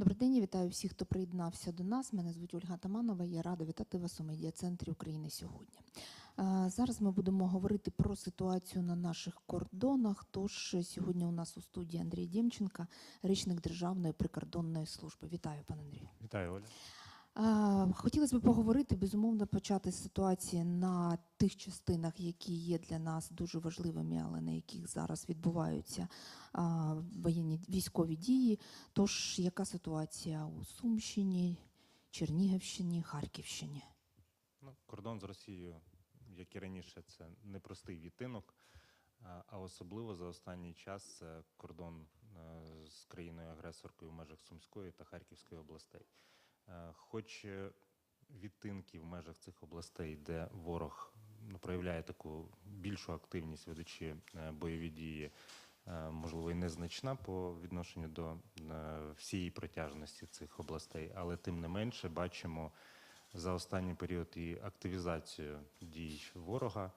Добрий день, вітаю всіх, хто приєднався до нас. Мене звуть Ольга Таманова. Я рада вітати вас у медіа-центрі України сьогодні. Зараз ми будемо говорити про ситуацію на наших кордонах. Тож сьогодні у нас у студії Андрій Дємченка, речник Державної прикордонної служби. Вітаю, пане Андрію. Вітаю, Оля. Хотілося б поговорити, безумовно, почати з ситуації на тих частинах, які є для нас дуже важливими, але на яких зараз відбуваються воєнні військові дії. Тож, яка ситуація у Сумщині, Чернігівщині, Харківщині? Ну, кордон з Росією, як і раніше, це непростий відтинок, а- а особливо за останній час це кордон е, з країною-агресоркою в межах Сумської та Харківської областей. Е, Хоч е, відтинки в межах цих областей, де ворог ну, проявляє таку більшу активність, ведучи е, бойові дії, можливо, і незначна по відношенню до всієї протяжності цих областей, але тим не менше бачимо за останній період і активізацію дій ворога.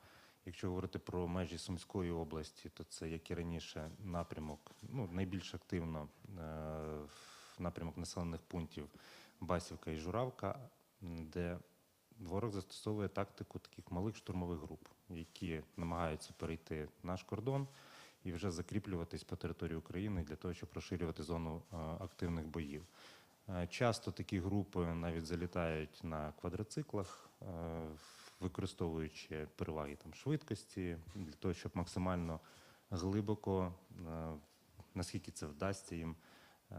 Якщо говорити про межі Сумської області, то це, як і раніше, напрямок ну, найбільш активно е, напрямок населених пунктів Басівка і Журавка, де ворог застосовує тактику таких малих штурмових груп, які намагаються перейти наш кордон і вже закріплюватись по території України для того, щоб розширювати зону е, активних боїв. Е, Часто такі групи навіть залітають на квадроциклах, е, використовуючи переваги там, швидкості, для того, щоб максимально глибоко, наскільки це вдасться їм,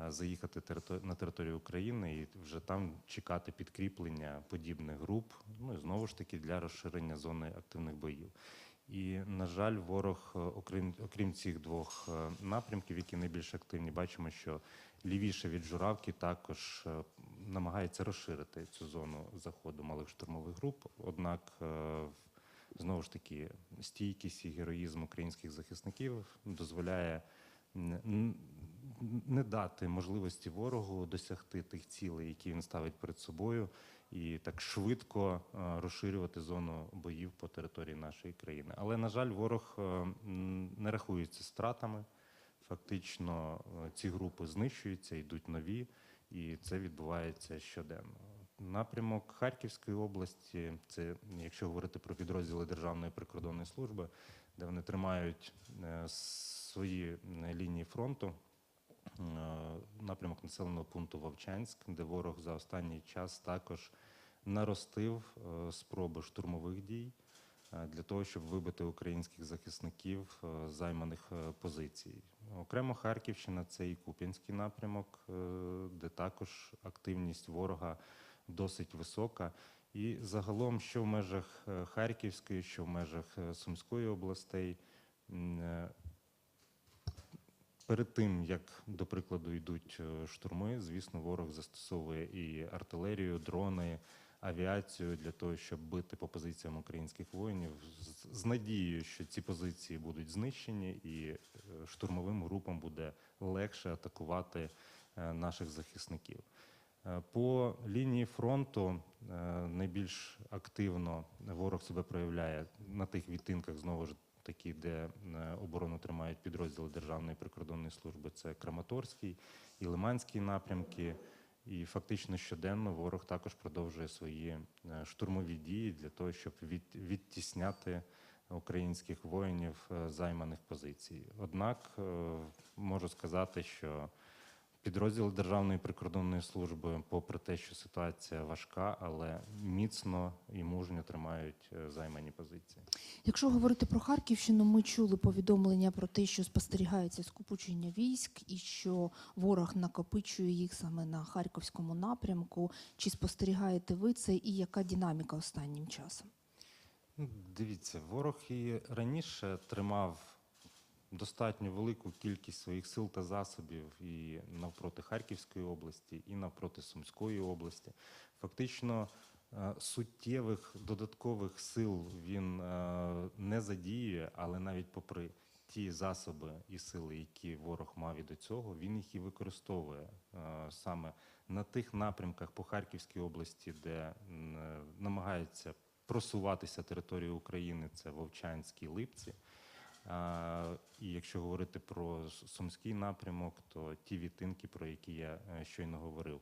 заїхати терито- на територію України і вже там чекати підкріплення подібних груп, ну і знову ж таки для розширення зони активних боїв. І, на жаль, ворог, е, окрім, окрім цих двох е, напрямків, які найбільш активні, бачимо, що лівіше від журавки також е, намагається розширити цю зону заходу малих штурмових груп. Однак, е, знову ж таки, стійкість і героїзм українських захисників дозволяє не дати можливості ворогу досягти тих цілей, які він ставить перед собою, і так швидко е, розширювати зону боїв по території нашої країни. Але на жаль, ворог е, не рахується стратами. Фактично е, ці групи знищуються, йдуть нові, і це відбувається щоденно. Напрямок Харківської області, це якщо говорити про підрозділи Державної прикордонної служби, де вони тримають свої лінії фронту. Е, Напрямок населеного пункту Вовчанськ, де ворог за останній час також наростив е, спроби штурмових дій е, для того, щоб вибити українських захисників займаних позицій. Окремо Харківщина це і Куп'янський напрямок, де також активність ворога досить висока. І загалом, що в межах Харківської, що в межах Сумської областей, Перед тим, як, до прикладу, йдуть е, штурми, звісно, ворог застосовує і артилерію, дрони, авіацію для того, щоб бити по позиціям українських воїнів з- надією, що ці позиції будуть знищені, і е, штурмовим групам буде легше атакувати е, наших захисників. По лінії фронту найбільш активно ворог себе проявляє на тих відтинках знову ж таки, де е, оборону тримають підрозділи Державної прикордонної служби. Це Краматорський і Лиманський напрямки. І фактично щоденно ворог також продовжує свої е, штурмові дії для того, щоб від, відтісняти українських воїнів е, займаних позицій. Однак можу сказати, що Підрозділи Державної прикордонної служби, попри те, що ситуація важка, але міцно і мужньо тримають е, займані позиції. Якщо говорити про Харківщину, ми чули повідомлення про те, що спостерігається скупучення військ і що ворог накопичує їх саме на харківському напрямку. Чи спостерігаєте ви це і яка динаміка останнім часом? Ну, Дивіться, ворог і раніше тримав достатньо велику кількість своїх сил та засобів і навпроти Харківської області, і навпроти Сумської області. Фактично е, суттєвих додаткових сил він е, не задіює, але навіть попри ті засоби і сили, які ворог мав і до цього, він їх і використовує е, саме на тих напрямках по Харківській області, де намагається просуватися територією України, це Вовчанські Липці. І якщо говорити про Сумський напрямок, то ті відтинки, про які я е, щойно говорив.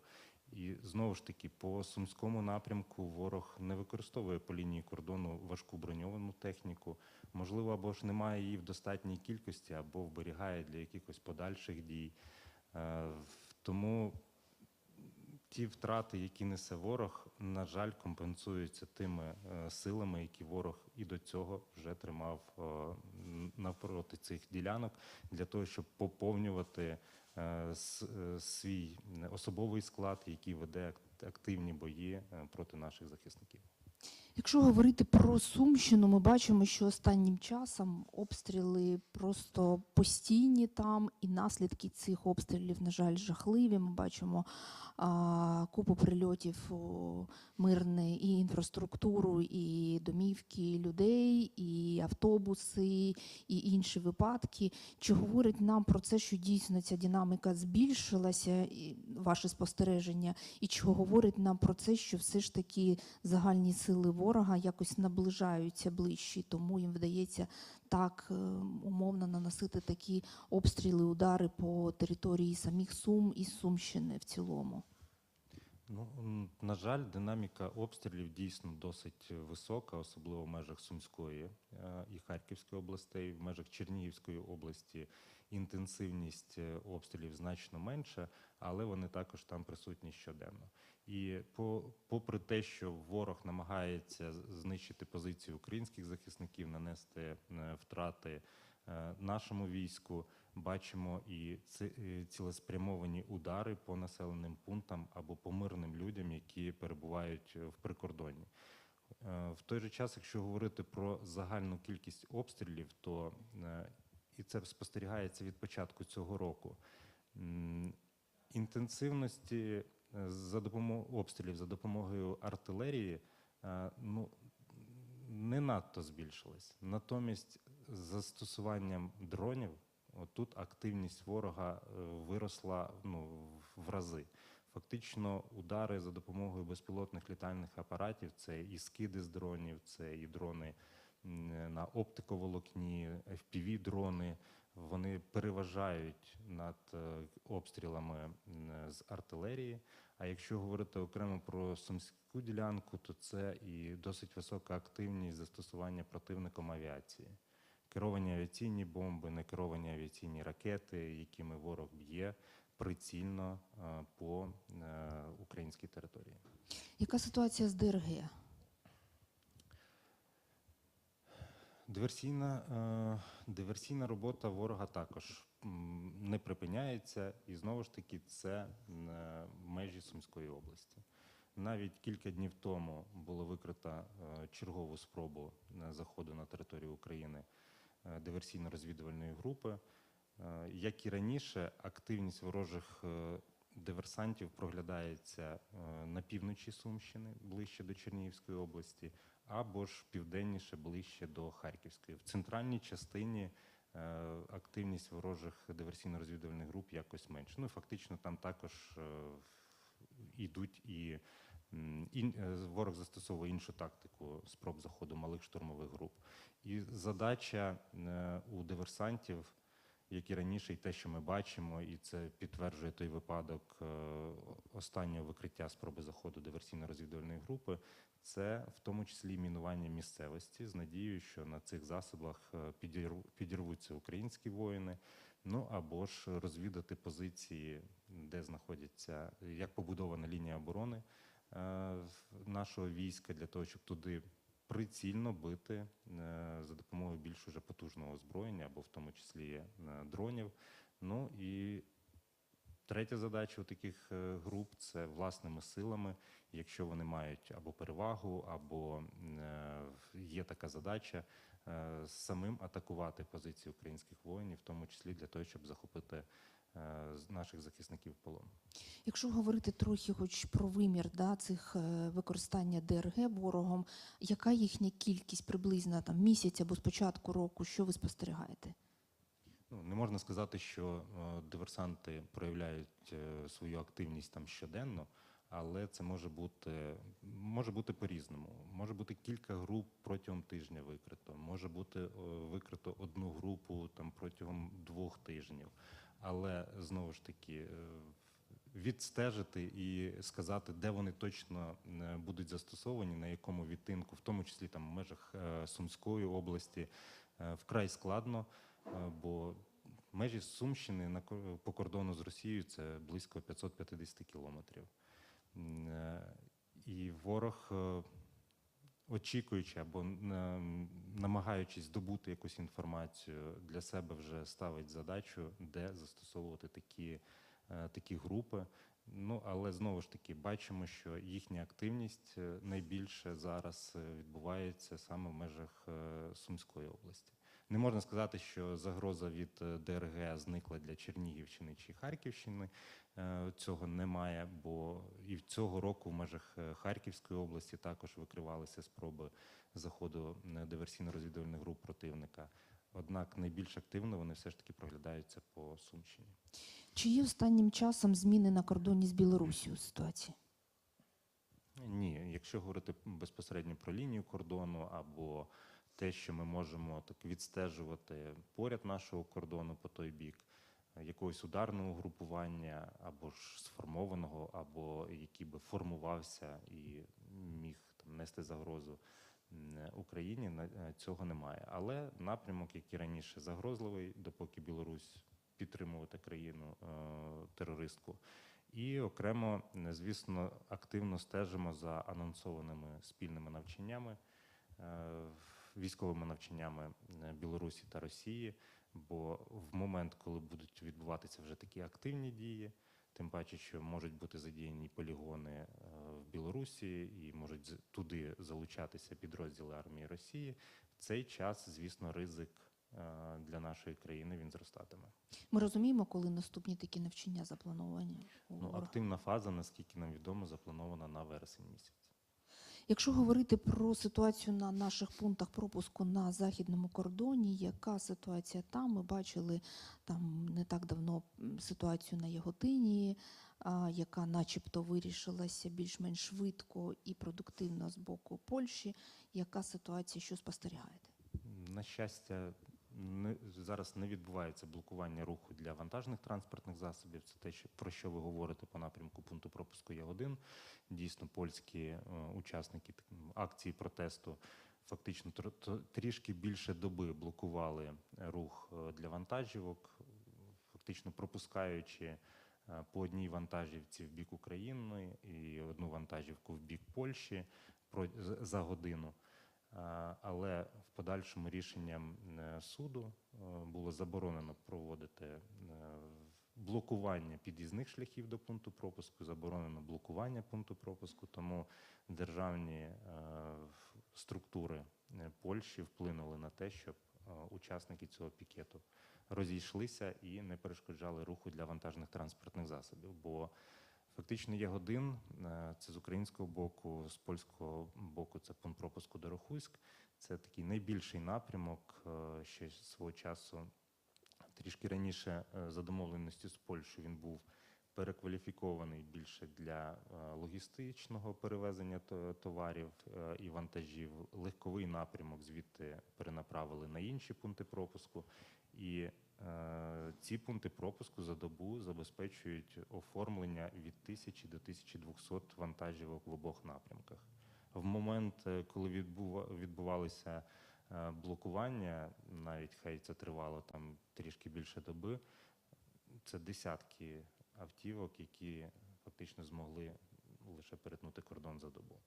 І знову ж таки, по сумському напрямку ворог не використовує по лінії кордону важку броньовану техніку. Можливо, або ж немає її в достатній кількості, або вберігає для якихось подальших дій. Е, Тому ті втрати, які несе ворог, на жаль, компенсуються тими е, силами, які ворог і до цього вже тримав е, навпроти цих ділянок, для того, щоб поповнювати е, свій особовий склад, який веде активні бої проти наших захисників. Якщо говорити про Сумщину, ми бачимо, що останнім часом обстріли просто постійні там, і наслідки цих обстрілів, на жаль, жахливі. Ми бачимо а, купу прильотів мирне і інфраструктуру, і домівки людей, і автобуси, і інші випадки. Чи говорить нам про це, що дійсно ця динаміка збільшилася, і ваше спостереження, і чи говорить нам про це, що все ж таки загальні сили ворога якось наближаються ближче, тому їм вдається так е, умовно наносити такі обстріли, удари по території самих Сум і Сумщини в цілому. Ну, на жаль, динаміка обстрілів дійсно досить висока, особливо в межах Сумської е, і Харківської областей, в межах Чернігівської області інтенсивність е, обстрілів значно менша, але вони також там присутні щоденно. І по, попри те, що ворог намагається знищити позиції українських захисників, нанести е, втрати е, нашому війську, бачимо і е, цілеспрямовані удари по населеним пунктам або по мирним людям, які перебувають в прикордонні. В той же час, якщо говорити про загальну кількість обстрілів, то і це спостерігається від початку цього року. Інтенсивності за допомогою обстрілів за допомогою артилерії е, ну, не надто збільшилась. Натомість застосуванням дронів тут активність ворога е, виросла ну, в- в рази. Фактично, удари за допомогою безпілотних літальних апаратів це і скиди з дронів, це і дрони на оптиковолокні, fpv дрони. Вони переважають над е, обстрілами з артилерії. А якщо говорити окремо про сумську ділянку, то це і досить висока активність застосування противником авіації. Керовані авіаційні бомби, некеровані авіаційні ракети, якими ворог б'є прицільно е, по е, українській території. Яка ситуація з ДРГ? Диверсійна, е, диверсійна робота ворога також не припиняється, і знову ж таки це е, межі Сумської області. Навіть кілька днів тому було викрито е, чергову спробу е, заходу на територію України диверсійно-розвідувальної групи. Як і раніше, активність ворожих диверсантів проглядається на півночі Сумщини, ближче до Чернігівської області, або ж південніше, ближче до Харківської. В центральній частині активність ворожих диверсійно-розвідувальних груп якось менше. Ну, фактично, там також е, йдуть і м, ін- е, ворог застосовує іншу тактику спроб заходу малих штурмових груп. І задача е, у диверсантів, як і раніше, і те, що ми бачимо, і це підтверджує той випадок е, останнього викриття спроби заходу диверсійно-розвідувальної групи, це в тому числі мінування місцевості з надією, що на цих засобах е, підірвуться українські воїни. Ну або ж розвідати позиції, де знаходяться як побудована лінія оборони е, нашого війська, для того, щоб туди прицільно бити е, за допомогою більш уже потужного озброєння, або в тому числі е, дронів. Ну і третя задача у таких е, груп це власними силами, якщо вони мають або перевагу, або є така задача самим атакувати позиції українських воїнів, в тому числі для того, щоб захопити наших захисників полон. Якщо говорити трохи хоч про вимір да, цих е, використання ДРГ ворогом, яка їхня кількість приблизно там місяць або з початку року, що ви спостерігаєте? Ну, не можна сказати, що е, диверсанти проявляють е, свою активність там щоденно, але це може бути може бути по-різному. Може бути кілька груп протягом тижня викрито, може бути е, викрито одну групу там протягом двох тижнів. Але знову ж таки, е, відстежити і сказати, де вони точно е, будуть застосовані, на якому відтинку, в тому числі там в межах е, Сумської області, вкрай складно, бо межі Сумщини по кордону з Росією це близько 550 кілометрів. І ворог, очікуючи або намагаючись здобути якусь інформацію для себе, вже ставить задачу, де застосовувати такі, е, такі групи. Ну, але знову ж таки бачимо, що їхня активність е, найбільше зараз е, відбувається саме в межах Сумської області. Не можна сказати, що загроза від е, ДРГ зникла для Чернігівщини чи Харківщини. Е, Цього немає, бо і цього року в межах е, Харківської області також викривалися спроби заходу диверсійно-розвідувальних груп противника. Однак найбільш активно вони все ж таки проглядаються по Сумщині. Чи є останнім часом зміни на кордоні з Білорусією ситуації? Ні, якщо говорити безпосередньо про лінію кордону або те, що ми можемо так відстежувати поряд нашого кордону по той бік, е, якогось ударного групування, або ж сформованого, або який би формувався і міг там нести загрозу Україні, е, цього немає. Але напрямок, як і раніше, загрозливий, допоки Білорусь підтримувати країну е, терористку. І окремо, е, звісно, активно стежимо за анонсованими спільними навчаннями, е, військовими навчаннями е, Білорусі та Росії. Бо в момент, коли будуть відбуватися вже такі активні дії, тим паче, що можуть бути задіяні полігони е, в Білорусі і можуть туди залучатися підрозділи армії Росії, в цей час, звісно, ризик е, для нашої країни він зростатиме. Ми розуміємо, коли наступні такі навчання заплановані. Ну, активна фаза, наскільки нам відомо, запланована на вересень місяць. Якщо говорити про ситуацію на наших пунктах пропуску на західному кордоні, яка ситуація там? Ми бачили там не так давно ситуацію на Яготині, яка начебто вирішилася більш-менш швидко і продуктивно з боку Польщі. Яка ситуація, що спостерігаєте? На щастя, не, зараз не відбувається блокування руху для вантажних транспортних засобів. Це те, що, про що ви говорите по напрямку пункту пропуску Ягодин. Дійсно, польські е, учасники акції протесту фактично тр- тр- трішки більше доби блокували рух е, для вантажівок, фактично пропускаючи е, по одній вантажівці в бік України і одну вантажівку в бік Польщі за годину. А, Але в подальшому рішенням е, суду е, було заборонено проводити е, блокування під'їзних шляхів до пункту пропуску, заборонено блокування пункту пропуску, тому державні е, структури е, Польщі вплинули на те, щоб е, учасники цього пікету розійшлися і не перешкоджали руху для вантажних транспортних засобів. Бо Фактично Ягодин, е, це з українського боку, з польського боку це пункт пропуску Дорохуйськ. Це такий найбільший напрямок е, ще свого часу. Трішки раніше е, за домовленістю з Польщею він був перекваліфікований більше для логістичного перевезення товарів і вантажів. Легковий напрямок звідти перенаправили на інші пункти пропуску. І ці пункти пропуску за добу забезпечують оформлення від 1000 до 1200 вантажівок в обох напрямках. В момент, е, коли відбува- відбувалися е, блокування, навіть хай це тривало там трішки більше доби, це десятки автівок, які фактично змогли лише перетнути кордон за добу.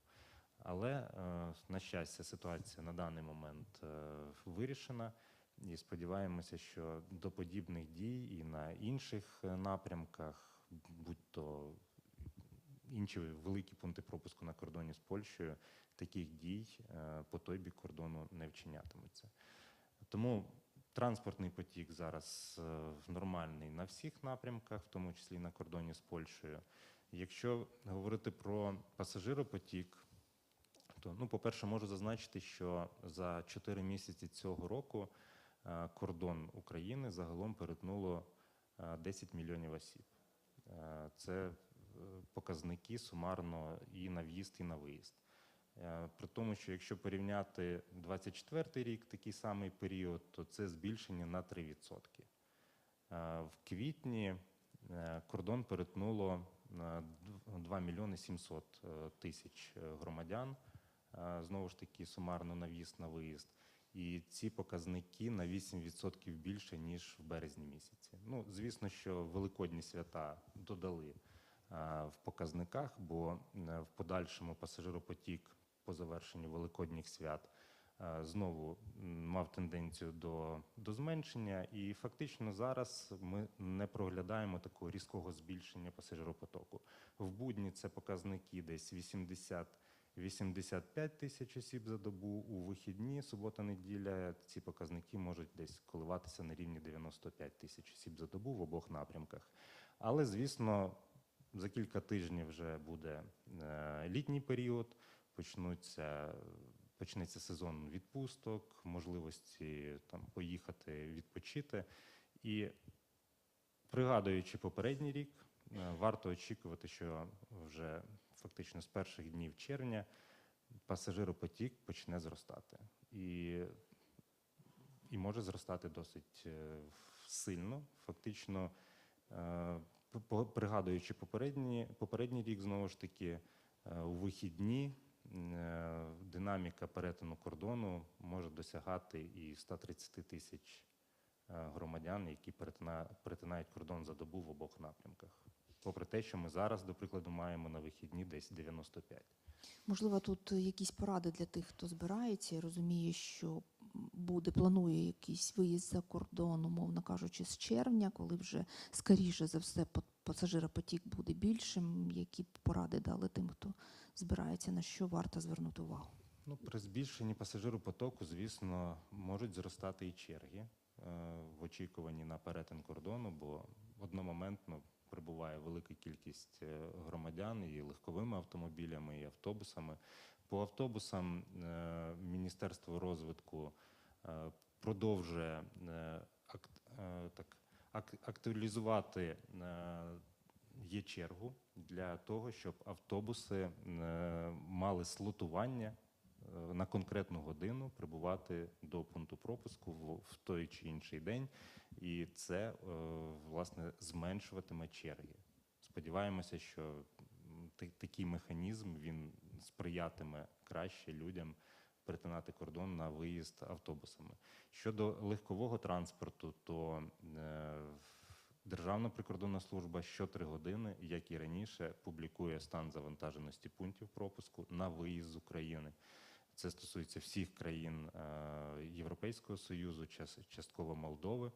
Але, е, на щастя, ситуація на даний момент е, вирішена. І сподіваємося, що до подібних дій і на інших е, напрямках, будь то інші великі пункти пропуску на кордоні з Польщею, таких дій е, по той бік кордону не вчинятимуться. Тому транспортний потік зараз е, нормальний на всіх напрямках, в тому числі на кордоні з Польщею. Якщо говорити про пасажиропотік, то, ну, по-перше, можу зазначити, що за 4 місяці цього року кордон України загалом перетнуло е, 10 мільйонів осіб. Е, Це е, показники сумарно і на в'їзд, і на виїзд. Е, При тому, що якщо порівняти 24 рік, такий самий період, то це збільшення на 3%. Е, В квітні е, кордон перетнуло е, 2 мільйони 700 е, тисяч е, громадян. Е, Знову ж таки, сумарно на в'їзд на виїзд. І ці показники на 8% більше, ніж в березні місяці. Ну, звісно, що великодні свята додали е, в показниках, бо е, в подальшому пасажиропотік по завершенню великодніх свят е, знову мав тенденцію до, до зменшення, і фактично зараз ми не проглядаємо такого різкого збільшення пасажиропотоку. В будні це показники десь 80 85 тисяч осіб за добу. У вихідні, субота-неділя, ці показники можуть десь коливатися на рівні 95 тисяч осіб за добу в обох напрямках. Але, звісно, за кілька тижнів вже буде е, літній період, почнуться, почнеться сезон відпусток, можливості там поїхати відпочити. І пригадуючи попередній рік, е, варто очікувати, що вже фактично з перших днів червня пасажиропотік почне зростати. І, і може зростати досить е, сильно. Фактично, е, пригадуючи попередній, попередній рік, знову ж таки, е, у вихідні динаміка перетину кордону може досягати і 130 тисяч громадян, які перетина- перетинають кордон за добу в обох напрямках. Попри те, що ми зараз, до прикладу, маємо на вихідні десь 95. Можливо, тут якісь поради для тих, хто збирається і розуміє, що буде, планує якийсь виїзд за кордон, умовно кажучи, з червня, коли вже скоріше за все по- пасажиропотік буде більшим. Які поради дали тим, хто збирається, на що варто звернути увагу? Ну, при збільшенні пасажиропотоку, звісно, можуть зростати і черги е, в очікуванні на перетин кордону, бо одномоментно прибуває велика кількість е, громадян і легковими автомобілями, і автобусами. По автобусам е, Міністерство розвитку е, продовжує ак- так, актуалізувати є чергу для того, щоб автобуси мали слотування на конкретну годину прибувати до пункту пропуску в, той чи інший день, і це е, власне зменшуватиме черги. Сподіваємося, що такий механізм він сприятиме краще людям перетинати кордон на виїзд автобусами. Щодо легкового транспорту, то е, Державна прикордонна служба щотри години, як і раніше, публікує стан завантаженості пунктів пропуску на виїзд з України. Це стосується всіх країн е, Європейського Союзу, частково Молдови,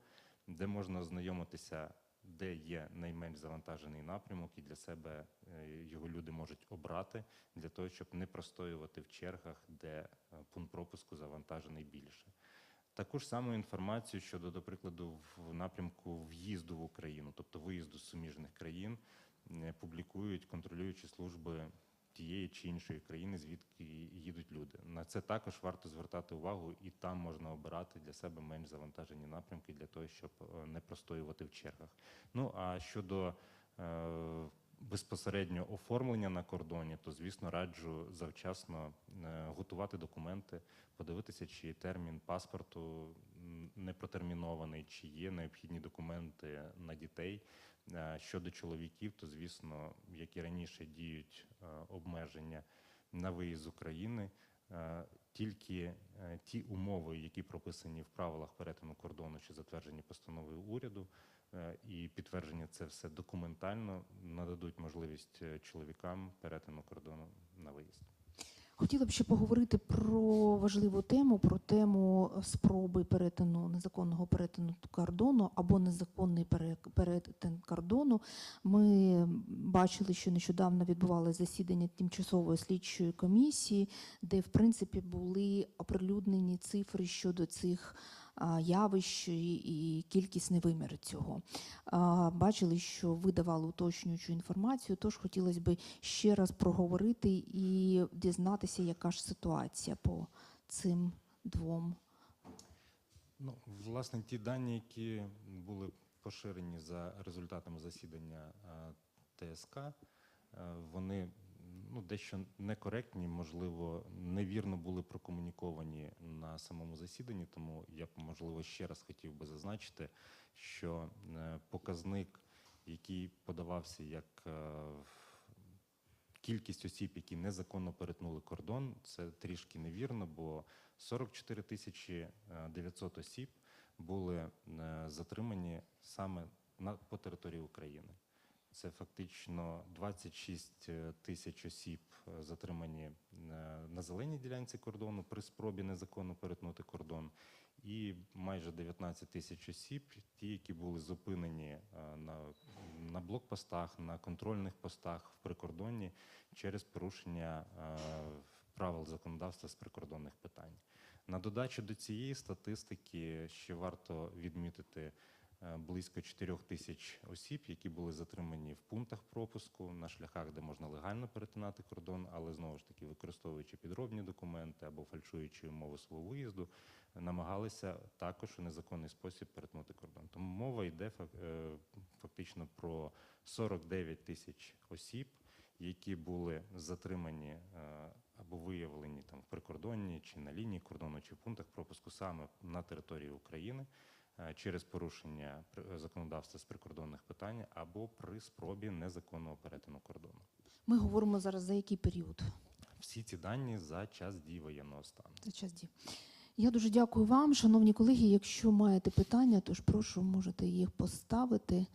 де можна ознайомитися, де є найменш завантажений напрямок, і для себе е, його люди можуть обрати для того, щоб не простоювати в чергах, де е, пункт пропуску завантажений більше. Таку ж саму інформацію щодо, до прикладу, в напрямку в'їзду в Україну, тобто виїзду з суміжних країн, публікують контролюючі служби тієї чи іншої країни, звідки їдуть люди. На це також варто звертати увагу, і там можна обирати для себе менш завантажені напрямки для того, щоб е, не простоювати в чергах. Ну а щодо е, безпосередньо оформлення на кордоні, то звісно раджу завчасно е, готувати документи, подивитися, чи термін паспорту не протермінований, чи є необхідні документи на дітей. Е, Щодо чоловіків, то звісно, як і раніше діють е, обмеження на виїзд з України. Е, Тільки ті умови, які прописані в правилах перетину кордону чи затверджені постановою уряду, і підтвердження це все документально нададуть можливість чоловікам перетину кордону на виїзд. Хотіла б ще поговорити про важливу тему, про тему спроби перетину незаконного перетину кордону або незаконний перетин кордону. Ми бачили, що нещодавно відбувалося засідання тимчасової слідчої комісії, де в принципі були оприлюднені цифри щодо цих явищ і, і кількісний вимір цього. Бачили, що ви давали уточнюючу інформацію, тож хотілося б ще раз проговорити і дізнатися, яка ж ситуація по цим двом. Ну, власне, ті дані, які були поширені за результатами засідання ТСК, вони ну, дещо некоректні, можливо, невірно були прокомуніковані на самому засіданні. Тому я б, можливо, ще раз хотів би зазначити, що е, показник, який подавався як е, кількість осіб, які незаконно перетнули кордон, це трішки невірно, бо 44 тисячі е, 900 осіб були е, затримані саме на, по території України. Це фактично 26 тисяч осіб е, затримані е, на зеленій ділянці кордону при спробі незаконно перетнути кордон, і майже 19 тисяч осіб, ті, які були зупинені е, на, на блокпостах, на контрольних постах в прикордонні через порушення е, правил законодавства з прикордонних питань. На додачу до цієї статистики ще варто відмітити е, близько 4 тисяч осіб, які були затримані в пунктах пропуску на шляхах, де можна легально перетинати кордон, але знову ж таки використовуючи підробні документи або фальшуючи умови свого виїзду, намагалися також у незаконний спосіб перетнути кордон. Тому мова йде е, фактично про 49 тисяч осіб, які були затримані е, або виявлені там в прикордонні чи на лінії кордону, чи в пунктах пропуску саме на території України е, через порушення при- законодавства з прикордонних питань або при спробі незаконного перетину кордону. Ми говоримо зараз за який період? Всі ці дані за час дії воєнного стану. За час дії. Я дуже дякую вам, шановні колеги. Якщо маєте питання, тож прошу, можете їх поставити.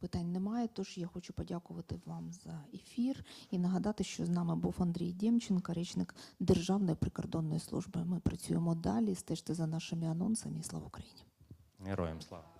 Питань немає, тож я хочу подякувати вам за ефір і нагадати, що з нами був Андрій Дємченко, речник Державної прикордонної служби. Ми працюємо далі. Стежте за нашими анонсами. Слава Україні! Героям слава!